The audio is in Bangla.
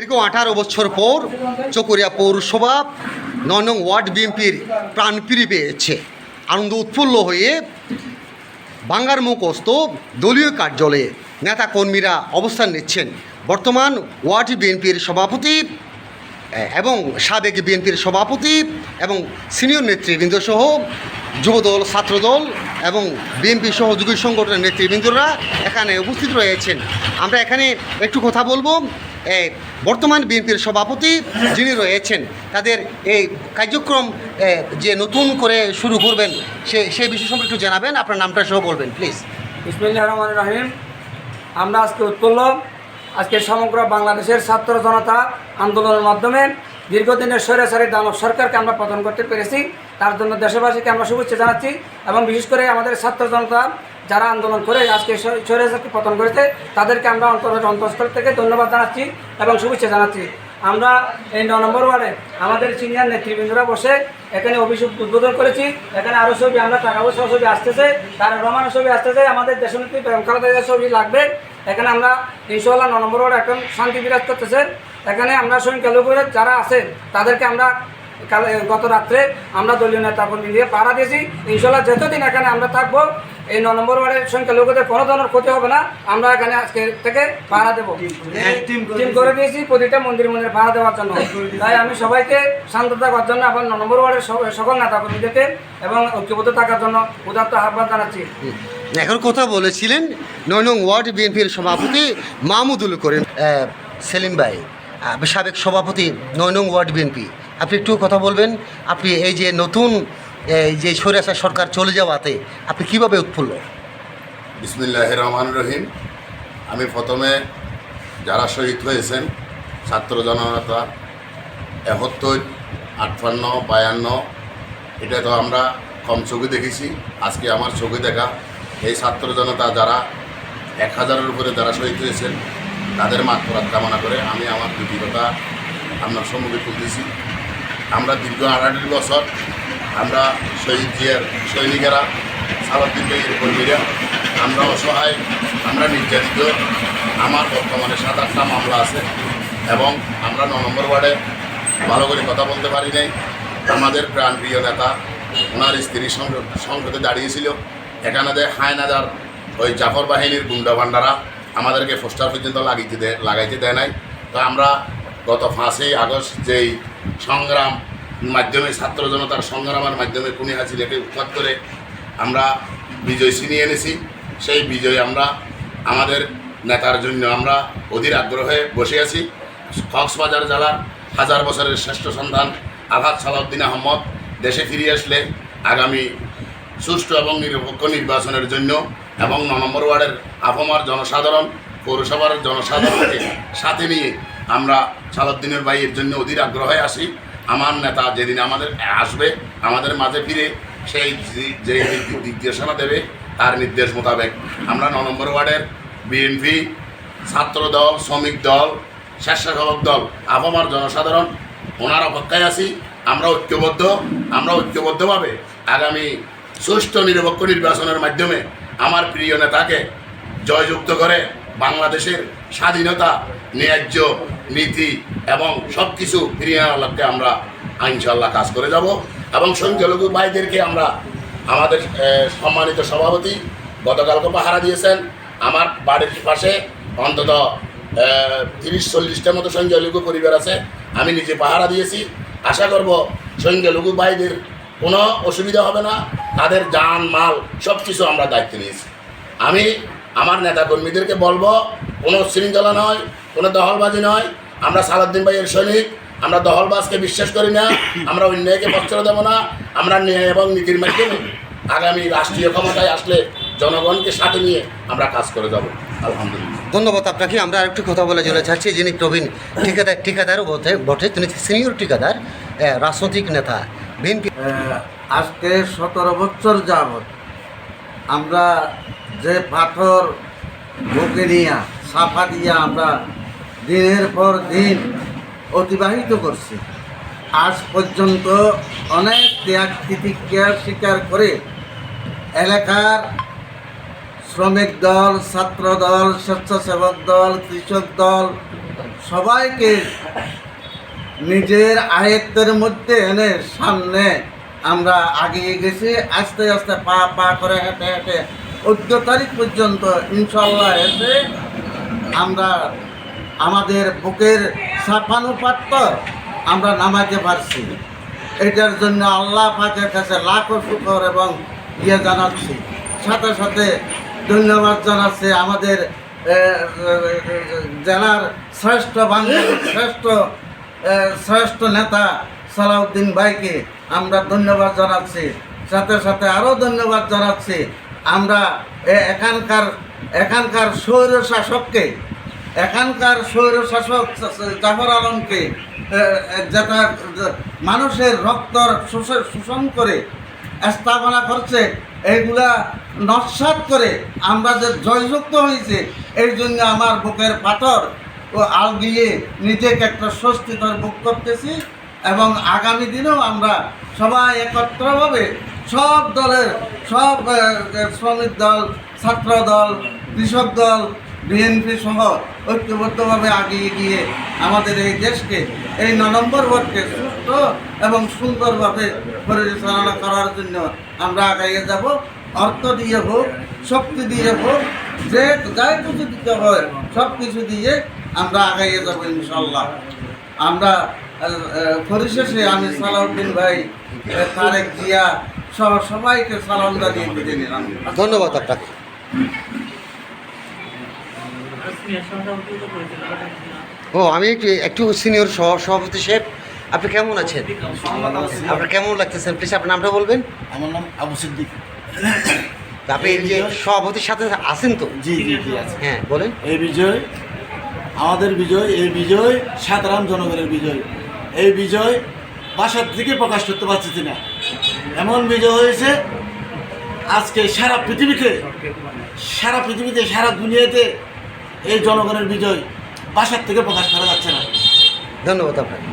দীর্ঘ আঠারো বছর পর চকরিয়া পৌরসভা নয় নং ওয়ার্ড বিএনপির প্রাণপিরি পেয়েছে। আনন্দ উৎফুল্ল হয়ে বাঙ্গার মুখস্থ দলীয় কার্যালয়ে নেতা কর্মীরা অবস্থান নিচ্ছেন। বর্তমান ওয়ার্ড বিএনপির সভাপতি এবং সাবেক বিএনপির সভাপতি এবং সিনিয়র নেতৃবৃন্দ সহ যুবদল, ছাত্রদল এবং বিএনপি সহযোগী সংগঠনের নেতৃবৃন্দরা এখানে উপস্থিত রয়েছেন। আমরা এখানে একটু কথা বলব। বর্তমান বিএনপির সভাপতি যিনি রয়েছেন, তাদের এই কার্যক্রম যে নতুন করে শুরু করবেন, সে সেই বিষয় সম্পর্কে একটু জানাবেন, আপনার নামটা সহ বলবেন, প্লিজ। ইসমিল্লাহ রহমান রহিম। আমরা আজকে উৎপন্ন আজকে সমগ্র বাংলাদেশের ছাত্র জনতা আন্দোলনের মাধ্যমে দীর্ঘদিনের স্বৈরাচারী দানব সরকারকে আমরা পতন করতে পেরেছি। তার জন্য দেশবাসীকে আমরা শুভেচ্ছা জানাচ্ছি এবং বিশেষ করে আমাদের ছাত্র জনতা যারা আন্দোলন করে আজকে স্বৈ- স্বৈরাচারকে পতন করেছে, তাদেরকে আমরা অন্তর অন্তঃস্থল থেকে ধন্যবাদ জানাচ্ছি এবং শুভেচ্ছা জানাচ্ছি। আমরা এই ন নম্বর ওয়ার্ডে আমাদের সিনিয়র নেতৃবৃন্দরা বসে এখানে অভিযোগ উদ্বোধন করেছি। এখানে আরও ছবি, আমরা টাকা পয়সা ছবি আসতেছে, তার রহমানের ছবি আসতেছে, আমাদের দেশনেত্রী খালেদা ছবি লাগবে। এখানে আমরা ইনশাল্লাহ ন নম্বর ওয়ার্ড এখন শান্তি বিরাজ করতেছে। এখানে আমরা সংখ্যালঘুরা যারা আছেন তাদেরকে আমরা কাল গত রাত্রে আমরা দলীয় নেতা কর্মী দিয়ে পাড়া দিয়েছি। ইনশাল্লাহ যতদিন এখানে আমরা থাকব এই ন নম্বর ওয়ার্ডের সংখ্যালঘুদের কোনো ধরনের ক্ষতি হবে না। আমরা এখানে আজকে থেকে পাড়া দেবো। টিম করে দিয়েছি। প্রতিটা মন্দির মন্দিরে ভাড়া দেওয়ার জন্য। তাই আমি সবাইকে শান্ত থাকার জন্য আবার ন নম্বর ওয়ার্ডের সকল নেতা কর্মীদেরকে এবং ঐক্যবদ্ধ থাকার জন্য উদাত্ত আহ্বান জানাচ্ছি। এখন কথা বলেছিলেন নয় নং ওয়ার্ড বিএনপির সভাপতি মাহমুদুল করিম সেলিম ভাই সাবেক সভাপতি নয় নং ওয়ার্ড বিএনপি। আপনি একটু কথা বলবেন, আপনি এই যে নতুন, এই যে স্বৈরাচার সরকার চলে যাওয়াতে আপনি কীভাবে উৎফুল্ল? বিসমিল্লাহ রহমান রহিম। আমি প্রথমে যারা শহীদ হয়েছেন, ছাত্র জনতা একাত্তর, আটান্ন, বায়ান্ন, এটা তো আমরা কম চোখে দেখেছি, আজকে আমার চোখে দেখা এই ছাত্র জনতা যারা এক হাজারের উপরে যারা শহীদ হয়েছেন, তাদের মাত্রাত কামনা করে আমি আমার দুটি কথা আপনার সম্মুখে তুলতেছি। আমরা দীর্ঘ আড়াই বছর আমরা শহীদ জিয়ার সৈনিকেরা ভাইয়ের কর্মীরা, আমরা অসহায়, আমরা নির্যাতিত, আমার বর্তমানে সাত আটটা মামলা আছে এবং আমরা ন নম্বর ওয়ার্ডে ভালো করে কথা বলতে পারি নাই। আমাদের প্রাণপ্রিয় নেতা, ওনার স্ত্রী সংসদ- সংসদে দাঁড়িয়েছিল। এখানে দেয় হায়নাদার ওই জাফর বাহিনীর গুন্ডা ভান্ডারা আমাদেরকে পোস্টার পর্যন্ত লাগিয়ে দেয় লাগাইতে দেয় নাই। তো আমরা গত পাঁচই আগস্ট যেই সংগ্রাম মাধ্যমে, ছাত্র জনতার সংগ্রামের মাধ্যমে কুনি হাসিনাকে উৎখাত করে আমরা বিজয় ছিনিয়ে এনেছি, সেই বিজয় আমরা আমাদের নেতার জন্য আমরা অধীর আগ্রহে বসে আছি। কক্সবাজার জেলার হাজার বছরের শ্রেষ্ঠ সন্ধান আঘাত সালাউদ্দিন আহমদ দেশে ফিরে আসলে আগামী সুষ্ঠু এবং নিরপেক্ষ নির্বাচনের জন্য এবং ন নম্বর ওয়ার্ডের আফমার জনসাধারণ, পৌরসভার জনসাধারণকে সাথে নিয়ে আমরা সালাউদ্দিনের ভাইয়ের জন্য অধীর আগ্রহে আসি আমার নেতা যেদিন আমাদের আসবে, আমাদের মাঝে ফিরে সেই যে- নির্দেশনা দেবে, তার নির্দেশ মোতাবেক আমরা ন নম্বর ওয়ার্ডের বিএনপি, ছাত্র দল, শ্রমিক দল, স্বেচ্ছাসেবক দল আবহাওয়ার জনসাধারণ, ওনার অপেক্ষায় আছি। আমরা ঐক্যবদ্ধ, আমরা ঐক্যবদ্ধভাবে আগামী সুষ্ঠু নিরপেক্ষ নির্বাচনের মাধ্যমে আমার প্রিয় নেতাকে জয়যুক্ত করে বাংলাদেশের স্বাধীনতা, ন্যায্য নীতি এবং সব কিছু ফিরিয়ে আনার লক্ষ্যে আমরা ইনশাল্লাহ কাজ করে যাব এবং সংখ্যালঘু ভাইদেরকে আমরা আমাদের সম্মানিত সভাপতি গতকালকে পাহারা দিয়েছেন। আমার বাড়ির পাশে অন্তত তিরিশ চল্লিশটার মতো সংখ্যালঘু পরিবার আছে। আমি নিজে পাহারা দিয়েছি। আশা করব সংখ্যালঘু ভাইদের কোনো অসুবিধা হবে না। তাদের যান মাল সব কিছু আমরা দায়িত্ব নিয়েছি। আমি, আমার নেতাকর্মীদেরকে বলব, কোনো শৃঙ্খলা নয়, কোনো দখলবাজি নয়, আমরা সালাদ্দিন ভাইয়ের সৈনিক, আমরা দহলবাজকে বিশ্বাস করি না, আমরা অন্যায়কে বস্ত্র দেবো না, আমরা ন্যায় এবং নীতির মাধ্যমে আগামী রাষ্ট্রীয় ক্ষমতায় আসলে জনগণকে সাথে নিয়ে আমরা কাজ করে যাব। আলহামদুলিল্লাহ। ধন্যবাদ আপনাকে। আমরা আরেকটু কথা বলে চলে যাচ্ছি। যিনি প্রবীণ ঠিকাদার, ঠিকাদারও বটে তিনি সিনিয়র ঠিকাদার রাজনৈতিক নেতা। আজকে সতেরো বছর যাবৎ আমরা যে পাথর বুকে নিয়ে সাফা দিয়ে আমরা দিনের পর দিন অতিবাহিত করছি, আজ পর্যন্ত অনেক ত্যাগ তিতিক্ষার স্বীকার করে এলাকার শ্রমিক দল ছাত্র দল স্বেচ্ছাসেবক দল, কৃষক দল সবাইকে নিজের আয়ত্তের মধ্যে এনে সামনে আমরা আগিয়ে গেছি। আস্তে আস্তে পা পা করে হেঁটে হেঁটে চোদ্দ তারিখ পর্যন্ত ইনশাল্লাহ এসে আমরা আমাদের বুকের সাফানুপাত্র আমরা নামাইতে পারছি এটার জন্য আল্লাহ পাকের কাছে লাখো শুকর এবং ইয়ে জানাচ্ছি। সাথে সাথে ধন্যবাদ জানাচ্ছি আমাদের জেলার শ্রেষ্ঠ বাঙালি, শ্রেষ্ঠ শ্রেষ্ঠ নেতা সালাউদ্দিন ভাইকে আমরা ধন্যবাদ জানাচ্ছি। সাথে সাথে আরও ধন্যবাদ জানাচ্ছি। আমরা এখানকার এখানকার স্বৈর শাসককে এখানকার স্বৈর শাসক জাফর আলমকে যেটা মানুষের রক্ত শোষণ করে স্থাপনা করছে, এইগুলা নস্বাত করে আমরা যে জয়যুক্ত হয়েছে, এই জন্য আমার বুকের পাথর আল দিয়ে নিজেকে একটা স্বস্তিকর বুক করতেছি এবং আগামী দিনেও আমরা সবাই একত্রভাবে সব দলের, সব শ্রমিক দল, ছাত্র দল, কৃষক দল বিএনপি সহ ঐক্যবদ্ধভাবে আগিয়ে গিয়ে আমাদের এই দেশকে এই ন নম্বর সুস্থ এবং সুন্দরভাবে পরিচালনা করার জন্য আমরা আগাইয়ে যাব। অর্থ দিয়ে হোক, শক্তি দিয়ে হোক, যে যাই কিছু দিতে হয় সব কিছু দিয়ে আমরা আগাইয়ে যাব ইনশাল্লাহ আমরা পরিশেষে আমি সালাউদ্দিন ভাই তারেক জিয়া সহ সবাইকে সালাম জানিয়ে বিদায় নিলাম। ধন্যবাদ আপনাকে। ও আমি একটু একটু সিনিয়র সহ সভাপতি সাহেব আপনি কেমন আছেন? আপনার কেমন লাগতেছেন প্লিজ আপনার নামটা বলবেন? আমার নাম আবু সিদ্দিক। আপনি এই যে সভাপতির সাথে আছেন তো? জি জি জি আছে। হ্যাঁ বলেন। এই বিজয় আমাদের বিজয়, এই বিজয় সাধারণ জনগণের বিজয়। এই বিজয় বাসার থেকে প্রকাশ করতে পারছি না। এমন বিজয় হয়েছে, আজকে সারা পৃথিবীতে সারা পৃথিবীতে, সারা দুনিয়াতে এই জনগণের বিজয় বাসার থেকে প্রকাশ করা যাচ্ছে না। ধন্যবাদ আপনাকে।